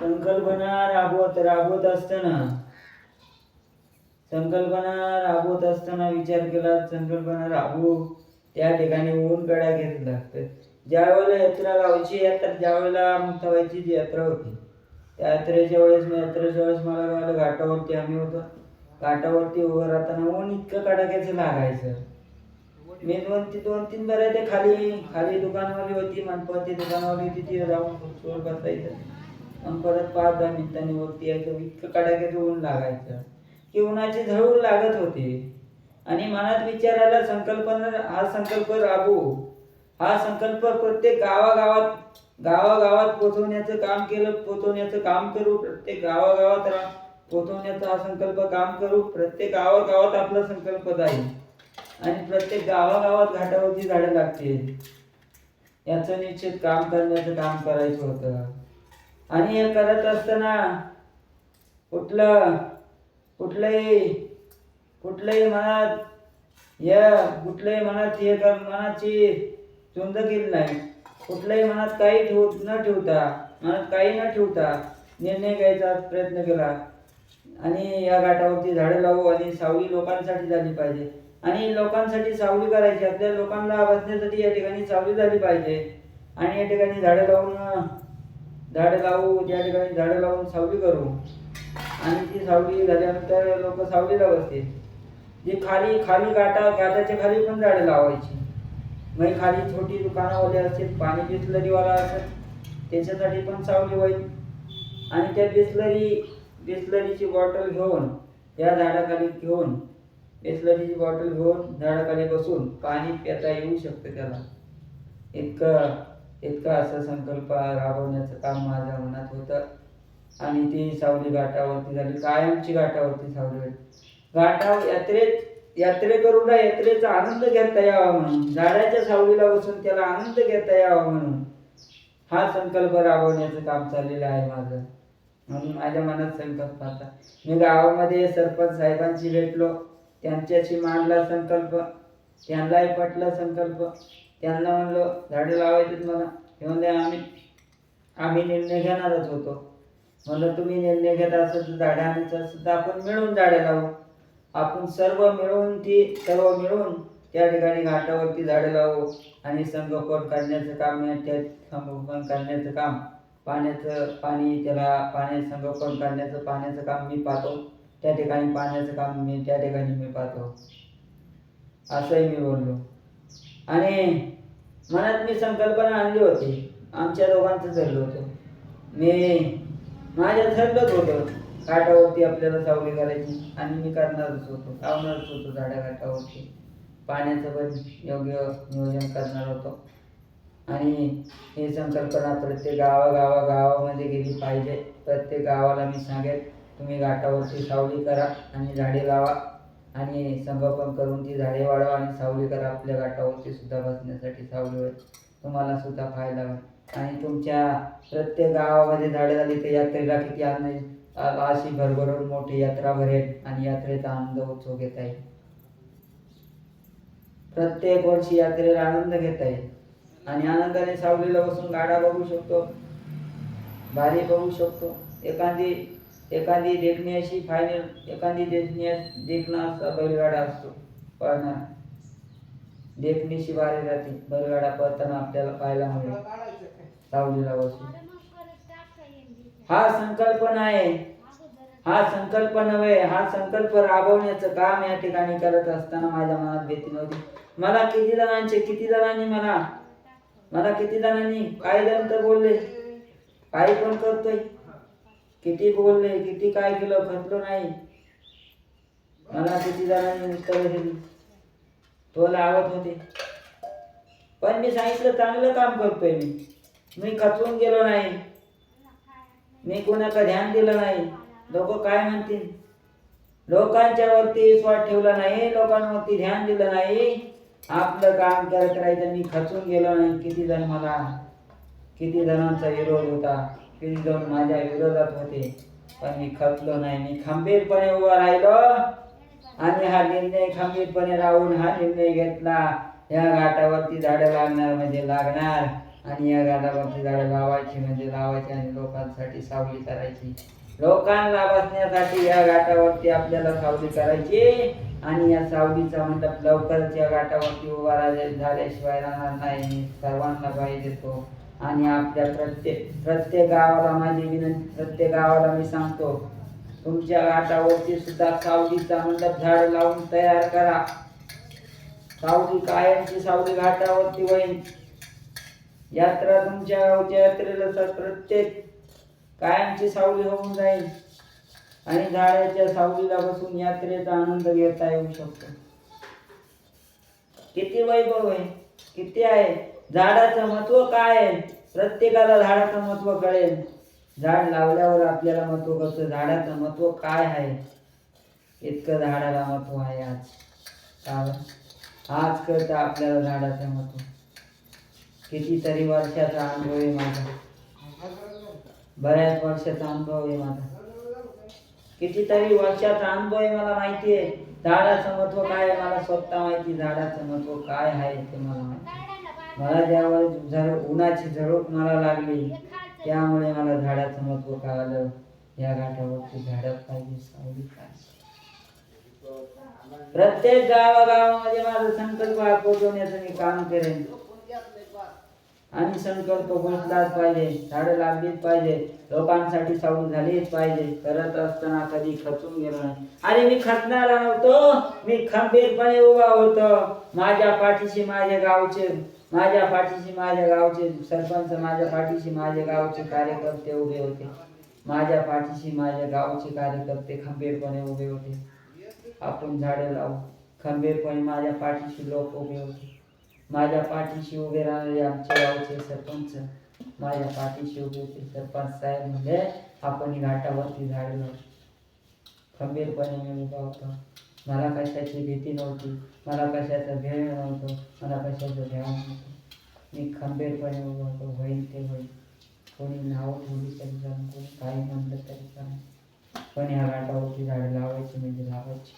संकल्पना राबवत राबवत असताना. संकल्पना राबवत असताना विचार केला संकल्पना राबवू. त्या ठिकाणी ऊन कडा घेत लागतं. ज्या वेळेला यात्रा गावची यात्रा ज्या वेळेला मुक्ताबाईची जी यात्रा होती त्या यात्रेच्या वेळेस यात्रेच्या वेळेस मला कळलं घाटावरती आम्ही होतो. घाटावरती उभं राहताना ऊन इतकं कडाक्याचं लागायचं. मी दोन ती दोन तीन बरं ते खाली खाली दुकानवाली होती मनपाची दुकानवाली होती तिथे जाऊन खुर्चीवर बसायचं आणि परत पाच दहा मिनिटांनी वरती यायचं इतकं कडाक्याचं ऊन लागायचं. की उन्हाची झळूळ लागत होती. आणि मनात विचार आला संकल्पना हा संकल्प राबवू हा संकल्प प्रत्येक गावागावात गावागावात पोचवण्याचं काम केलं पोचवण्याचं काम करू. प्रत्येक गावागावात रा पोचवण्याचा हा संकल्प काम करू. प्रत्येक गावागावात आपला संकल्प जाईल. आणि प्रत्येक गावागावात घाटावरची झाडं लागतील. याचं निश्चित काम करण्याचं काम करायचं होतं. आणि हे करत असताना कुठलं कुठलंही कुठलंही मनात या कुठल्याही मनात हे मनाची चुंद केली नाही. कुठल्याही मनात काही ठेव न ठेवता मनात काही न ठेवता निर्णय घ्यायचा प्रयत्न केला. आणि या घाटावरती झाडं लावू आणि सावली लोकांसाठी झाली पाहिजे. आणि लोकांसाठी सावली करायची आपल्या लोकांना बसण्यासाठी या ठिकाणी सावली झाली पाहिजे. आणि या ठिकाणी झाडं लावून झाडं लावू त्या ठिकाणी झाडं लावून सावली करू. आणि ती सावली झाल्यानंतर लोक सावलीला बसतील. जी खाली खाली गाटा गाटाच्या खाली पण झाडं लावायची. मग खाली छोटी दुकानावाले असतील पाणी बिसलरीवाला असेल त्याच्यासाठी पण सावली होईल. आणि त्या बिसलरी बिसलरीची बॉटल घेऊन या झाडाखाली घेऊन बिसलरीची बॉटल घेऊन झाडाखाली बसून पाणी पिता येऊ शकतं त्याला. इतकं इतकं असं संकल्प राबवण्याचं काम माझ्या मनात होतं. आणि ती सावली घाटावरती झाली कायमची घाटावरती सावली झाली घाटावर यात्रेत यात्रेकरूला यात्रेचा आनंद घेता यावा म्हणून झाडाच्या सावलीला बसून त्याला आनंद घेता यावा म्हणून हा संकल्प राबवण्याचं काम चाललेलं आहे माझं. म्हणून माझ्या मनात संकल्प आता मी गावामध्ये सरपंच साहेबांशी भेटलो. त्यांच्याशी मांडला संकल्प. त्यांनाही पटला संकल्प. त्यांना म्हणलं झाडे लावायचीच मला. ते म्हणले आम्ही आम्ही निर्णय घेणारच होतो. म्हणलं तुम्ही निर्णय घेत असेल तर झाडे आणायचं असेल तर आपण मिळून झाडे लावू. आपण सर्व मिळून ती सर्व मिळून त्या ठिकाणी घाटावरती झाडे लावू आणि संगोपन करण्याचं काम त्या संगोपन करण्याचं काम पाण्याचं पाणी त्याला पाण्या संगोपन करण्याचं पाण्याचं काम मी पाहतो. त्या ठिकाणी पाण्याचं काम मी त्या ठिकाणी मी पाहतो. असंही मी बोललो. आणि मनात मी संकल्पना आणली होती. आमच्या दोघांचं ठरलं होतं. मी माझ्या ठरलंच होतं काटावरती आपल्याला सावली करायची आणि मी करणारच होतो. लावणारच होतो झाड्या घाटावरती पाण्याचं पण योग्य नियोजन करणार होतो. आणि ही संकल्पना प्रत्येक गावागावा गावामध्ये गेली पाहिजे. प्रत्येक गावाला मी सांगेन तुम्ही घाटावरती सावली करा आणि झाडे लावा. आणि संगोपन करून ती झाडे वाढवा आणि सावली करा. आपल्या गाठावरती सुद्धा बसण्यासाठी सावली तुम्हाला सुद्धा फायदा होईल. आणि तुमच्या प्रत्येक गावामध्ये झाडे झाली तर यात्रेला किती आनंद अशी भरभरून मोठी यात्रा भरेल आणि यात्रेचा आनंद उत्सव घेता येईल. प्रत्येक वर्षी यात्रेला आनंद घेता येईल. आणि आनंदाने सावलीला बसून गाडा बघू शकतो. भारी बघू शकतो. एखादी एखादी देखणी अशी फायनल एखादी देखणी देखणा असा बैलगाडा असतो पळणार. देखणीशी वारे जाते बैलगाडा पळताना आपल्याला पाहायला मिळेल. सावलीला बसून. हा संकल्पना आहे हा संकल्प नव्हे हा संकल्प राबवण्याचं काम या ठिकाणी करत असताना माझ्या मनात भीती नव्हती. मला किती जणांचे किती जणांनी मला मला किती जणांनी काही जण तर बोलले काही पण करतोय. किती बोलले किती काय केलं खचलो नाही. मला किती जणांनी उत्तर दिली. तो लावत होते. पण मी सांगितलं चांगलं काम करतोय मी. मी खचून गेलो नाही. मी कोणाचं ध्यान दिलं नाही. लोक काय म्हणतील? लोकांच्या वरती विश्वास ठेवला नाही लोकांवरती ध्यान दिलं नाही. आपलं काम करत राहायचं मी खचून गेलो नाही. किती जण मला किती जणांचा विरोध होता. किती जाऊन माझ्या विरोधात होते. पण मी खचलो नाही. मी खंबीरपणे उभा राहिलो. आणि हा निर्णय खंबीरपणे राहून हा निर्णय घेतला. या घाटावरती झाडं लागणार म्हणजे लागणार. आणि या घाटावरती झाडं लावायची म्हणजे लावायची आणि लोकांसाठी सावली करायची. लोकांना बसण्यासाठी या घाटावरती आपल्याला सावली करायची. आणि या सावलीचा मंडप लवकरच या घाटावरती उभा राहिले झाल्याशिवाय राहणार नाही. सर्वांना पाहिजे देतो. आणि आपल्या प्रत्येक प्रत्येक गावाला माझी विनंती प्रत्येक गावाला मी सांगतो तुमच्या घाटावरती सुद्धा सावलीचा मंडप झाड लावून तयार करा. सावली कायमची सावली घाटावरती होईल. यात्रा तुमच्या गावच्या यात्रेला तर प्रत्येक कायमची सावली होऊन जाईल. आणि झाडाच्या सावलीला बसून यात्रेचा आनंद घेता येऊ शकतो. किती वैभव आहे किती आहे. झाडाचं महत्त्व काय आहे प्रत्येकाला झाडाचं महत्त्व कळेल. झाड लावल्यावर आपल्याला महत्त्व कळतं झाडाचं महत्त्व काय आहे? इतकं झाडाला महत्त्व आहे आज. कारण आज कळतं आपल्याला झाडाचं महत्त्व. कितीतरी वर्षाचा अनुभव आहे माझा. बऱ्याच वर्षाचा अनुभव आहे माझा. कितीतरी वर्षाचा अनुभव आहे मला माहिती आहे. झाडाचं महत्त्व काय आहे? मला स्वतः माहिती झाडाचं महत्त्व काय आहे ते मला माहिती मला ज्यावेळेस झळ उन्हाची झळूक मला लागली त्यामुळे मला झाडाचं महत्त्व कळालं. या घाटावरती झाडं पाहिजे सावली पाहिजे प्रत्येक गावागावामध्ये माझा संकल्प पोचवण्याचं मी काम करेन. आणि संकल्प पोचलाच पाहिजे झाडं लागलीच पाहिजे लोकांसाठी सावली झालीच पाहिजे. करत असताना कधी खचून गेलो नाही. आणि मी खचणारा नव्हतो मी खंबीरपणे उभा होतो. माझ्या पाठीशी माझे गावचे माझ्या पाठीशी माझ्या गावचे सरपंच माझ्या पाठीशी माझ्या गावचे कार्यकर्ते उभे होते. माझ्या पाठीशी माझ्या गावचे कार्यकर्ते खंबीरपणे उभे होते. आपण झाडं लावू. खंबीरपणे माझ्या पाठीशी लोक उभे होते. माझ्या पाठीशी उभे राहणारे आमच्या गावचे सरपंच माझ्या पाठीशी उभे होते. सरपंच साहेब म्हणजे आपण घाटावरती झाडं लावू. खंबीरपणे मी उभा होता. मला कशाची भीती नव्हती मला कशाचं भेळ नव्हतं मला कशाचं ध्यान नव्हतं. मी खंबीरपणे उभं होतो होईल ते होईल कोणी नाव ठेवली तरी चालेल कोणी काही म्हणलं तरी चालेल पण ह्या गाठावरची झाडं लावायची म्हणजे लावायची.